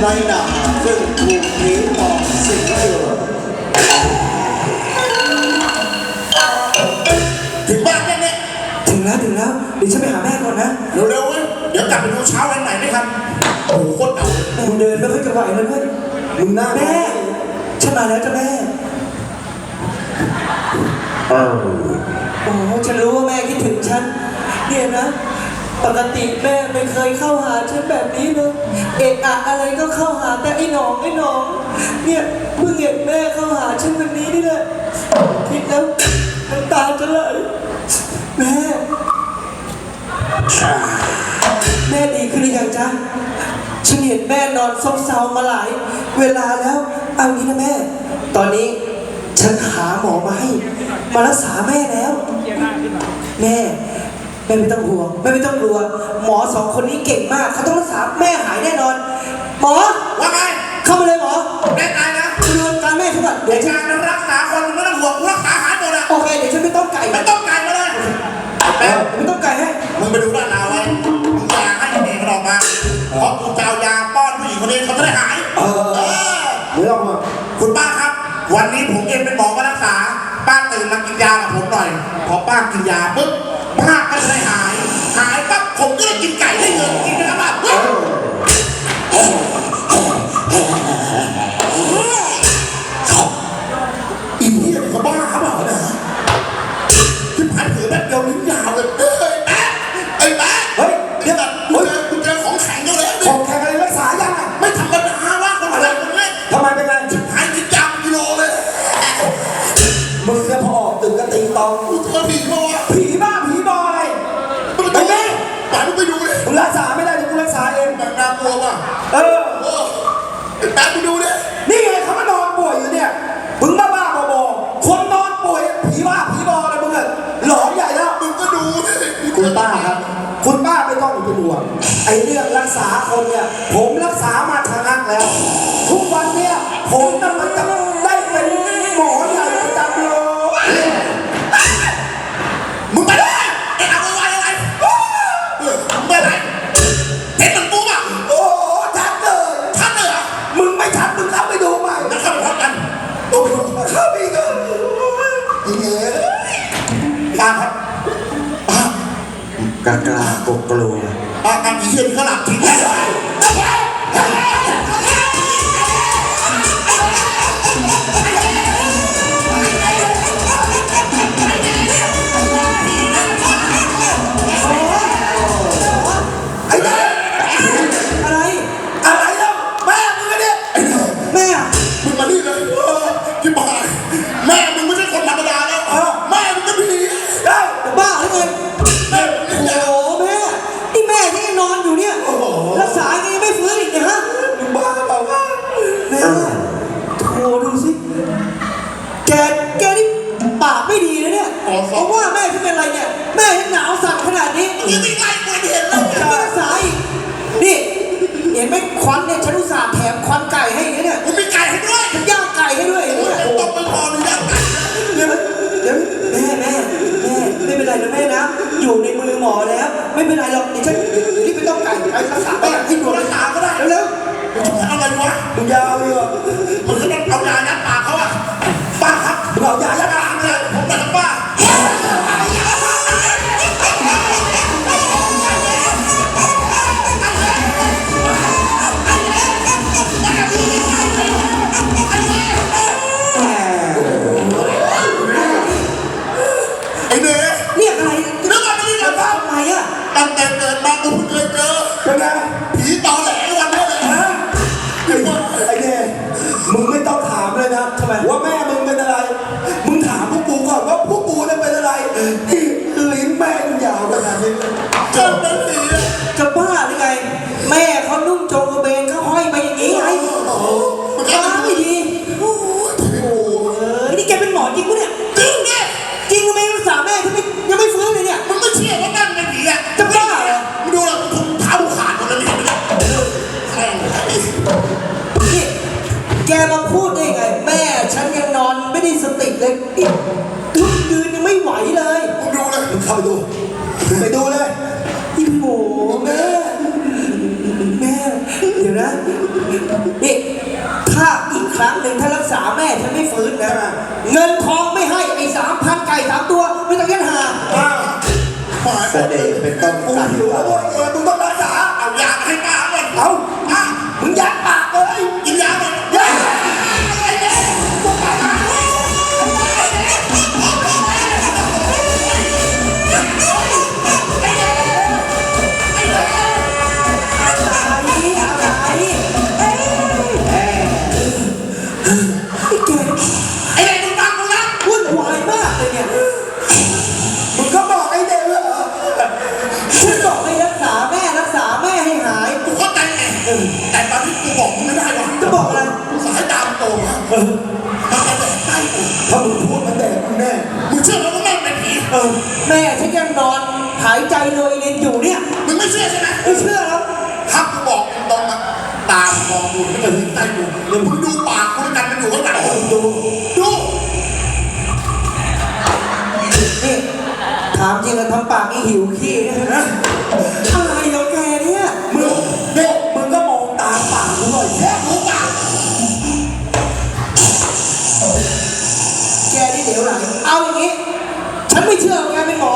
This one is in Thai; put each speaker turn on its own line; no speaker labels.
ในหนาซึ่งถูกผีปอบสิงอยู่
ถึงบ้านแม่เนี่ย
ถึงแล้วถึงแล้วเดี๋ยวฉันไปหาแม่ก่อนนะ
เร็วๆเว้ยเดี๋ยวกลับไปดูเช้าวันไหนไหมครับโอ้โหโคตรเอา
มึงเดินไม่ค่อยจะไหวเลยเพื่อน
มึงหน้า
แม่ฉันมาแล้วจ้ะแม่
เออ
โอ้ฉันรู้ว่าแม่คิดถึงฉันเนี่ยนะ ปกติแม่ไม่เคยเข้าหาฉันแบบนี้เลยเอะอะอะไรก็เข้าหาแต่ไอ้หนองไอ้หนอง เนี่ยเพิ่งเห็นแม่เข้าหาฉันวันนี้นี่แหละคิดแล้วน้ำตาจะไหลแม่ แม่ดีขึ้นหรือยังจ๊ะฉันเห็นแม่นอนซบเซามาหลาย เวลาแล้ว เอางี้นะแม่ ตอนนี้ ฉันหาหมอมาให้ มารักษาแม่แล้ว แม่ แม่ไม่ต้องห่วงแม่ไม่ต้องกลัว หมอสองคนนี้เก่งมากเขาต้องรักษาแม่หายแน่นอน หมอ
ว่าไง
เข้ามาเลยหมอ
แน่ใจนะ
ดูอาการแม่ฉันก่อน
ใน
เดี๋ยวฉัน
การรักษาคนไม่ต้องห่วงรักษาหายหมดอะ
โอเคเดี๋ยวฉันไม่ต้องไก่
ไม่ต้องไกลมาเลยแป๊บ
ไม่ต้องไก่ให้
มึงไปดูด้านหน้าไว้มึงอย่าให้ไอ้เด็กมันออกมาเพราะกูจะเอายาป้อนผู้หญิงคนนี้เขาจะได้หาย
เออ
เออ
ไม่ต้องมา
คุณป้าครับ วันนี้ผมเองเป็นหมอมารักษา ป้าตื่นมากินยากับผมหน่อยพอป้ากินยาปุ๊บป้าก็จะได้หาย ได้เงินกินนะครับป้าอีเหี้ยเขาบ้าเปล่าเนี่ยที่ผ่านเผือแบบเดียวลิ้นยาวเลยเอ้ยแป๊ะไอ้แป๊ะ
เฮ้ย
เดี๋ยวแบบกูเจอกูเจอของแข็งอยู่แล้ว
ของแข็งอะไรรักษายังไง
ไม่ธรรมดาว่าคนอะไรคนนี้
ทำไมเป็นไง
หายกินยาเป็นกิโลเลย
มึงเนี่ยพอออกตึกกระติงตอง
กูเจอผีมาวะ
ผีบ้าผีบออะไป
ดูเลยไปมึงไปดูเลย
รักษาไม่ได้เดี๋ยวกูรักษาเอง
แบบน่ากลัวว่ะ
เออ
โอ้ไอ้แป๊บมึงดูเลย
นี่ไงเขามานอนป่วยอยู่เนี่ยมึงบ้าบ้าบอบอคนนอนป่วยผีบ้าผีบออะไรมึงอะหลอนใหญ่แล้ว
มึงก็ดูเลย
คุณป้าครับ คุณป้าไม่ต้องเป็นห่วงไอ้เรื่องรักษาคนเนี่ยผมรักษามาทางนักแล้วา
ก
ล้า
ก
ลัวกลัว
ป้าการเหี้ยนี่เขาหลับทิ้ง
ไอ้ แม่ยั
ง
ห
นา
ว
สั่นขนาดนี้
มึงยังไม่ไล่กูเห็นแล้ว
จะไม่รักษาอีกนี่เห็นไหมควันเนี่ยฉันอุตส่าห์แถมควันไก่ให้อย่างเงี้ยเนี่ย
มึงมีไก่ให้ด้วย
ฉันย่างไก่ให้ด้วยเห็นไหม
มึงตบไปพอหรือยัง
เดี๋ยวเดี๋ยวแม่แม่แม่ไม่เป็นไรนะแม่นะอยู่ในมือหมอแล้ว ไม่เป็นไรหรอกเดี๋ยวฉันเดี๋ยวรีบไปต้องไก่ไปรักษา
ไป
แม่
ที่ด่วนรักษาก็ได้
เร็ว
อะไรวะ
มึงยาวเลยเหรอ
มึงก็ต้องเอายายัดปากเขาอะป้าครับ
มึงเอายายั
ยั
ด
ลิ้นแม่งยา
วขนาดนี้
เจอเป็นผี
จะบ้าหรือไง แม่เขานุ่งโจงกระเบนเขาห้อยไปอย่างนี้ไง
โอ้โหมันก็
ตาไม่ดี
โอ้โห
เออนี่แกเป็นหมอจริงปะเนี่ย
จริงเนี่ย
จริงทำไมรักษาแม่ที่ไมยังไม่ฟื้นเลยเนี่ย
มึงไม่เชื่อว่านั่นเป็นผีอะ
จะบ้าเหรอ
มึงดูเลยถุงเท้าขาดหมดเลยเห็นไมเนี่ยแม่ง
นี่แกมาพูดได้ไง แม่ฉันยังนอนไม่ได้สติเลยอีกทุกยืนยัง ไม่ไหวเลย
มึงดูเลย
มึงเข้าไปดูมึงไปดูเลย
อีโหแม่ แม่ เดี๋ยวนะนะนี่ถ้าอีกครั้งหนึ่งถ้ารักษาแม่ฉันไม่ฟื้นนะ เงินทองไม่ให้ไอ้สามพันไก่สามตัว ไม่ต้องยันหา
อ้าว
หมอ
เสด็จเป็นต้น
กู
กัน
หิวแล้วเว้ยเอมึง อ
อ
แม่ฉันยั
งนอนหา
ยใจรวยรินอยู่เนี่ย
มึงไม่เชื่อใช่ไหม
ไม่เชื่อแล้ว
ถ้ากูบอกตรงๆอะตามมองกูไม่เคยเห็นใจกูเดี๋ยวมึงดูปากกูแล้วกันมันอยู่ข้างหลังกูดูดู
นี่ถามจริงกันทำปากนี่หิวขี้นะอะไรของแกเนี่ย
มึงเนี่ยมึงก็มองตามปากกูหน่อยแค่
ดูปาก
แกนี่เดี๋ยวไหลเอาอย่างนี้ฉัน ไม่เชื่อว่าแกเป็นหมอ